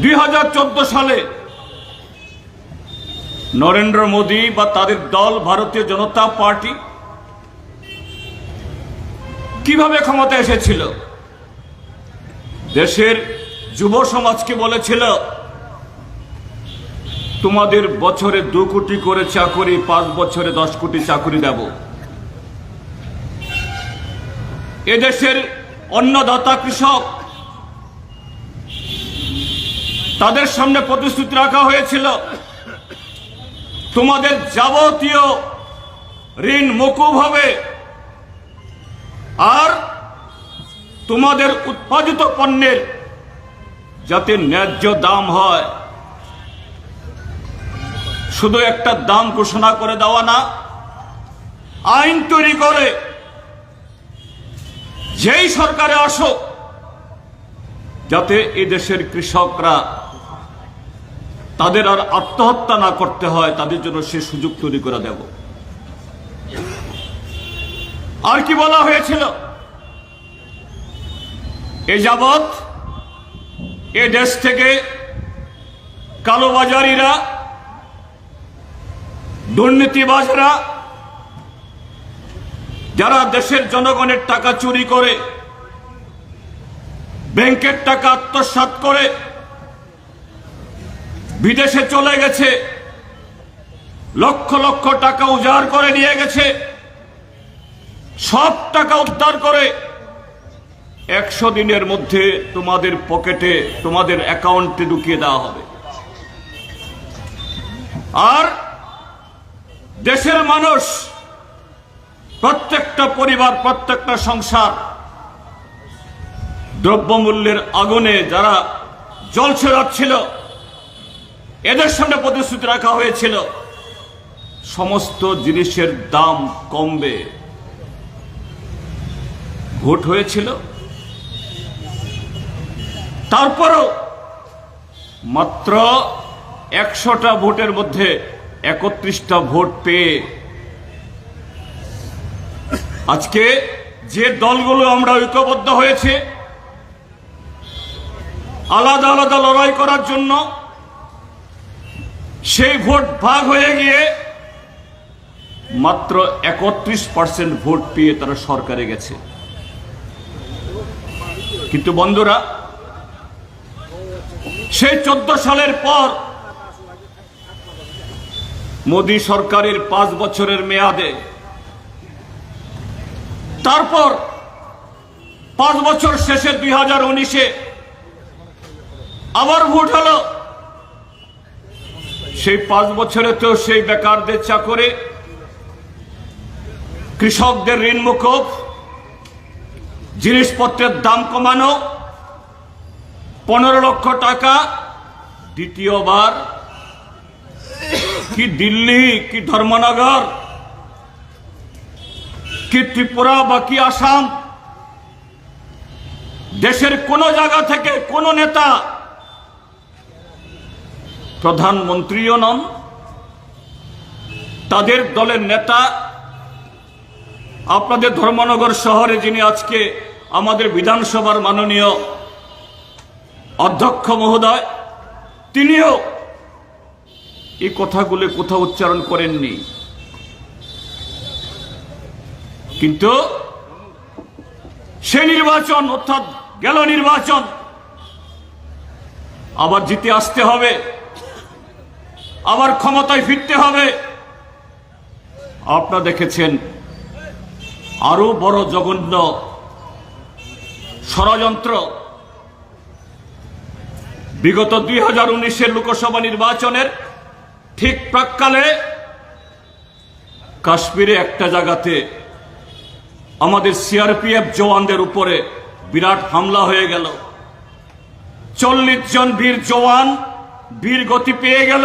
দুই হাজার চোদ্দ সালে নরেন্দ্র মোদী বা তাদের দল, ভারতীয় জনতা পার্টি কীভাবে ক্ষমতা এসেছিল? দেশের যুব সমাজকে বলেছিল, তোমাদের বছরে দু কোটি করে চাকরি, পাঁচ বছরে দশ কোটি চাকরি দেব। এদেশের অন্নদাতা কৃষক তাদের সামনে প্রতিশ্রুতি রাখা হয়েছিল। তোমাদের যাবতীয় ঋণ মকুব হবে। আর তোমাদের উৎপাদিত পণ্যের যাতে ন্যায্য দাম হয়। শুধু একটা দাম ঘোষণা করে দেওয়া না, আইন তৈরি করে। যেই সরকারে আসুক, যাতে এই দেশের কৃষকরা তাদের আর আত্মহত্যা না করতে হয়, তাদের জন্য সে সুযোগ তৈরি করে দেব। আর কি বলা হয়েছিল? এ যাবৎ এ দেশ থেকে কালোবাজারিরা দুর্নীতিবাজরা, যারা দেশের জনগণের টাকা চুরি করে, ব্যাংকের টাকা আত্মসাৎ করে বিদেশে চলে গেছে। লক্ষ লক্ষ টাকা উজাড় করে নিয়ে গেছে। সব টাকা উদ্ধার করে। একশো দিনের মধ্যে তোমাদের পকেটে তোমাদের অ্যাকাউন্টে ঢুকিয়ে দেওয়া হবে। আর দেশের মানুষ, প্রত্যেকটা পরিবার, প্রত্যেকটা সংসার, দ্রব্যমূল্যের আগুনে যারা জলছে যাচ্ছিল এদের সামনে প্রতিশ্রুতি রাখা হয়েছিল। সমস্ত জিনিসের দাম কমবে। ভোট হয়েছিল। তারপরও মাত্র একশোটা ভোটের মধ্যে একত্রিশটা ভোট পেয়ে আজকে যে দলগুলো আমরা ঐক্যবদ্ধ হয়েছে, আলাদা আলাদা লড়াই করার জন্য সেই ভোট ভাগ হয়ে গিয়ে মাত্র একত্রিশ পার্সেন্ট ভোট পেয়ে তারা সরকারে গেছে। কিন্তু বন্ধুরা, সেই চোদ্দ সালের পর মোদী সরকারের পাঁচ বছরের মেয়াদে তারপর পাঁচ বছর শেষে দুই হাজার উনিশে আবার ভোট হলো। সেই পাঁচ বছরে তো সেই বেকারদের চাকরে, কৃষকদের ঋণ মুকুব, জিনিসপত্রের দাম কমানো, পনেরো লক্ষ টাকা, দ্বিতীয়বার কি দিল্লি, কি ধর্মনগর, কি ত্রিপুরা বা কি আসাম, দেশের কোন জায়গা থেকে কোন নেতা প্রধানমন্ত্রীও নন, তাদের দলের নেতা, আপনাদের ধর্মনগর শহরে যিনি আজকে আমাদের বিধানসভার মাননীয় অধ্যক্ষ মহোদয়, তিনিও এই কথাগুলো কোথাও উচ্চারণ করেননি। কিন্তু সে নির্বাচন, অর্থাৎ গেল নির্বাচন, আবার জিতে আসতে হবে। আবার ক্ষমতায় ফিরতে হবে। আপনারা দেখেছেন আরও বড় জঘন্য ষড়যন্ত্র। বিগত দুই হাজার উনিশের লোকসভা নির্বাচনের ঠিক প্রাককালে কাশ্মীরে একটা জায়গাতে আমাদের সিআরপিএফ জওয়ানদের উপরে বিরাট হামলা হয়ে গেল। চল্লিশ জন বীর জওয়ান বীর গতি পেয়ে গেল।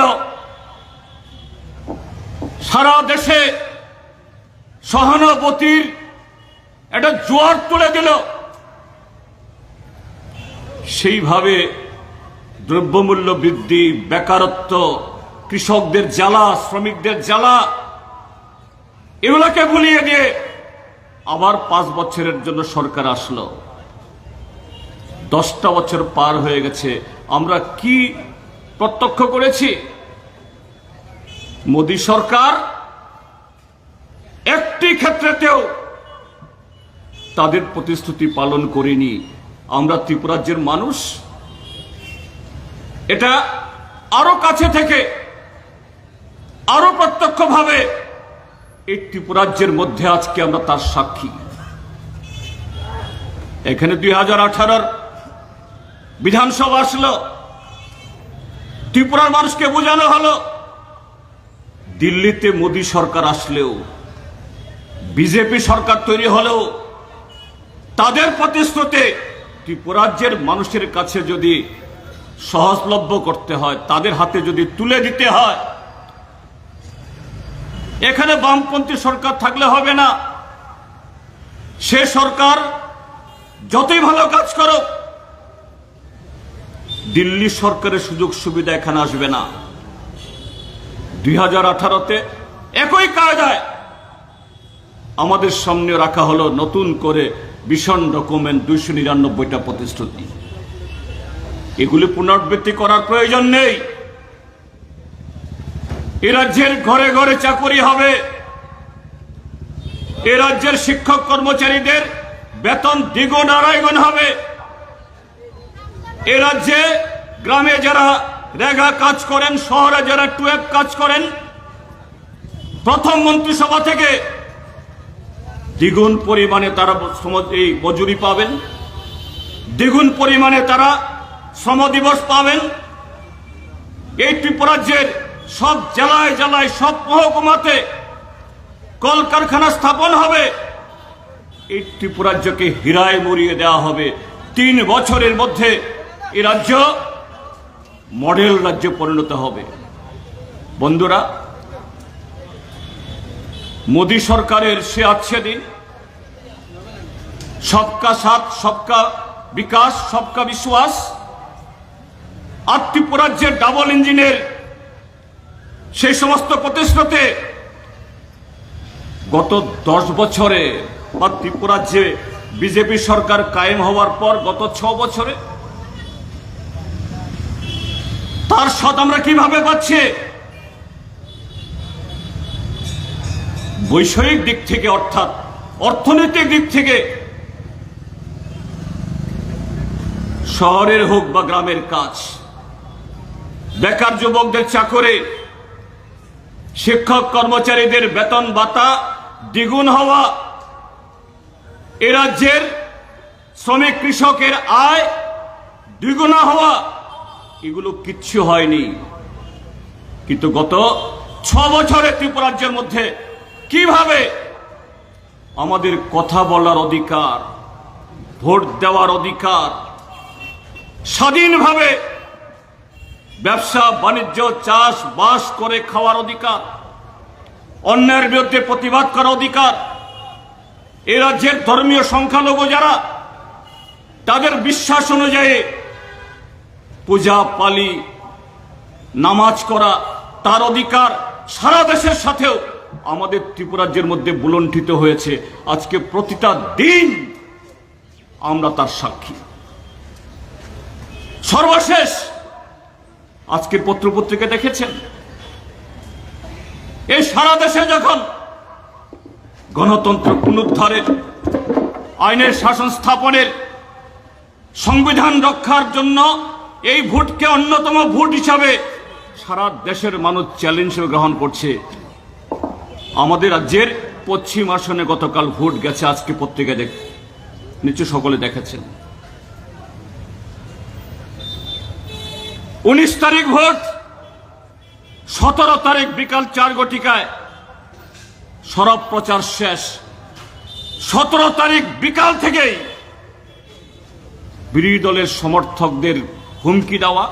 সারা দেশে সহানুভূতির একটা জোয়ার তুলে দিল। সেইভাবে দ্রব্যমূল্য বৃদ্ধি, বেকারত্ব, কৃষকদের জ্বালা, শ্রমিকদের জ্বালা, এগুলোকে ভুলিয়ে দিয়ে আবার পাঁচ বছরের জন্য সরকার আসলো। দশটা বছর পার হয়ে গেছে। আমরা কি প্রত্যক্ষ করেছি? মোদী সরকার একটি ক্ষেত্রেতেও তাদের প্রতিশ্রুতি পালন করেনি। আমরা ত্রিপুরাজ্যের মানুষ। এটা আরও কাছে থেকে, আরও প্রত্যক্ষভাবে এই ত্রিপুরাজ্যের মধ্যে আজকে আমরা তার সাক্ষী। এখানে দুই হাজার আঠারোর বিধানসভা আসলো। ত্রিপুরার মানুষকে বোঝানো হলো। দিল্লিতে মোদী সরকার আসলেও, বিজেপি সরকার তৈরি হলেও, তাদের প্রতিশ্রুতি ত্রিপুরাজ্যের মানুষের কাছে যদি সহজলভ্য করতে হয়, তাদের হাতে যদি তুলে দিতে হয়, এখানে বামপন্থী সরকার থাকলে হবে না। সে সরকার যতই ভালো কাজ করুক, দিল্লি সরকারের সুযোগ সুবিধা এখানে আসবে না। দুই হাজার আঠারোতে একই কায়দায় আমাদের সামনে রাখা হলো নতুন করে ভীষণ ডকুমেন্ট দুইশো নিরানব্বইটা প্রতিশ্রুতি। এগুলি পুনরাবৃত্তি করার প্রয়োজন নেই। এ রাজ্যের ঘরে ঘরে চাকরি হবে। এ রাজ্যের শিক্ষক কর্মচারীদের বেতন দ্বিগুণ আড়াইগুণ হবে। এ রাজ্যে গ্রামে যারা রেগা কাজ করেন, শহরে যারা টুয়েব কাজ করেন, প্রথম মন্ত্রিসভা থেকে দ্বিগুণ পরিমাণে তারা এই মজুরি পাবেন, দ্বিগুণ পরিমাণে তারা শ্রম দিবস পাবেন। এই ত্রিপুরাজ্যের সব জেলায় জেলায়, সব মহকুমাতে কলকারখানা স্থাপন হবে। এই ত্রিপুরাজ্যকে হীরায় মরিয়ে দেওয়া হবে। তিন বছরের মধ্যে এই রাজ্য মডেল রাজ্যে পরিণত হবে। বন্ধুরা, মোদী সরকারের সে আছে দিন সবকা সাথ, সবকা বিকাশ, সবকা বিশ্বাস আর ত্রিপুরাজ্যের ডাবল ইঞ্জিনের সেই সমস্ত প্রতিশ্রুতি গত দশ বছরে বা ত্রিপুরাজ্যে বিজেপি সরকার কায়েম হওয়ার পর গত ছ বছরে তার স্বাদ আমরা কীভাবে পাচ্ছি? বৈষয়িক দিক থেকে অর্থাৎ অর্থনৈতিক দিক থেকে, শহরের হোক বা গ্রামের কাজ, বেকার যুবকদের চাকরে, শিক্ষক কর্মচারীদের বেতন ভাতা, দ্বিগুণ হওয়া, এ রাজ্যের শ্রমিক কৃষকের আয় দ্বিগুণা হওয়া এগুলো কিচ্ছু হয়নি। কিন্তু গত ছ বছরে ত্রিপুরাজ্যের মধ্যে কীভাবে আমাদের কথা বলার অধিকার, ভোট দেওয়ার অধিকার, স্বাধীনভাবে ব্যবসা, বাণিজ্য চাষ বাস করে খাওয়ার অধিকার অন্যের বিরুদ্ধে প্রতিবাদ করার অধিকার, এ রাজ্যের ধর্মীয় সংখ্যালঘু যারা, তাদের বিশ্বাস অনুযায়ী পূজা, পালি, নামাজ করা, তার অধিকার সারা দেশের সাথেও আমাদের ত্রিপুরাজ্যের মধ্যে বুলণ্ঠিত হয়েছে। আজকে প্রতিটা দিন আমরা তার সাক্ষী। সর্বশেষ আজকের পত্রপত্রিকা দেখেছেন? এই সারা দেশে যখন গণতন্ত্র পুনরুদ্ধারের, আইনের শাসন স্থাপনের, সংবিধান রক্ষার জন্য এই ভোটকে অন্যতম ভোট হিসাবে সারা দেশের মানুষ চ্যালেঞ্জ হিসেবে গ্রহণ করছে। আমাদের রাজ্যের পশ্চিম আসনে গতকাল ভোট গেছে, আজকে পত্রিকা দেখ নিচে সকলে দেখেছেন। উনিশ তারিখ ভোট, সতেরো তারিখ বিকাল চার ঘটিকায়। সরব প্রচার শেষ। সতেরো তারিখ বিকাল থেকেই বিরোধী দলের সমর্থকদের হুমকি দেওয়া,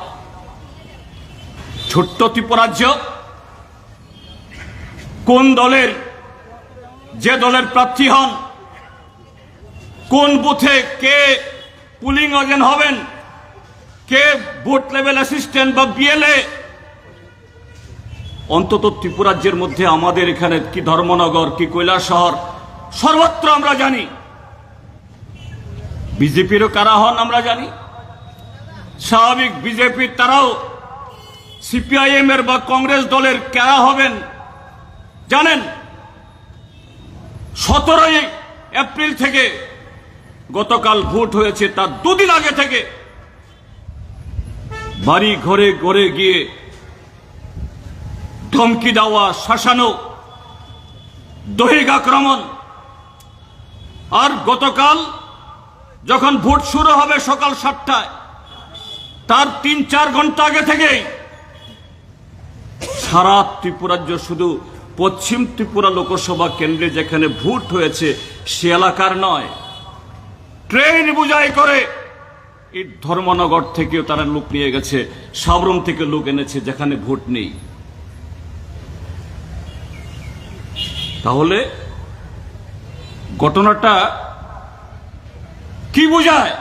ছোট্ট ত্রিপুরাজ্য, কোন দলের, যে দলের প্রার্থী হন, কোন বুথে কে পুলিং এজেন্ট হবেন, কে বুথ লেভেল অ্যাসিস্ট্যান্ট বা বিএলএ? অন্তত ত্রিপুরাজ্যের মধ্যে আমাদের এখানে কি ধর্মনগর, কি শহর সর্বত্র আমরা জানি। বিজেপিরও কারা হন আমরা জানি। স্বাভাবিক বিজেপির তারাও সিপিআইএম এর বা কংগ্রেস দলের কেরা হবেন? জানেন, সতেরোই এপ্রিল থেকে গতকাল ভোট হয়েছে, তার দুদিন আগে থেকে। বাড়ি ঘরে ঘরে গিয়ে ধমকি দেওয়া, শাসানো, দৈহিক আক্রমণ। আর গতকাল যখন ভোট শুরু হবে সকাল সাতটায় তার তিন, চার ঘণ্টা আগে থেকেই সারা ত্রিপুরাজ্য শুধু পশ্চিম ত্রিপুরা লোকসভা কেন্দ্রে যেখানে ভোট হয়েছে, সে এলাকার নয়। ট্রেন বুঝাই করে ধর্মনগর থেকেও তারা লোক নিয়ে গেছে, সাবরম থেকে লোক এনেছে যেখানে ভোট নেই। তাহলে ঘটনাটা কি বোঝায়?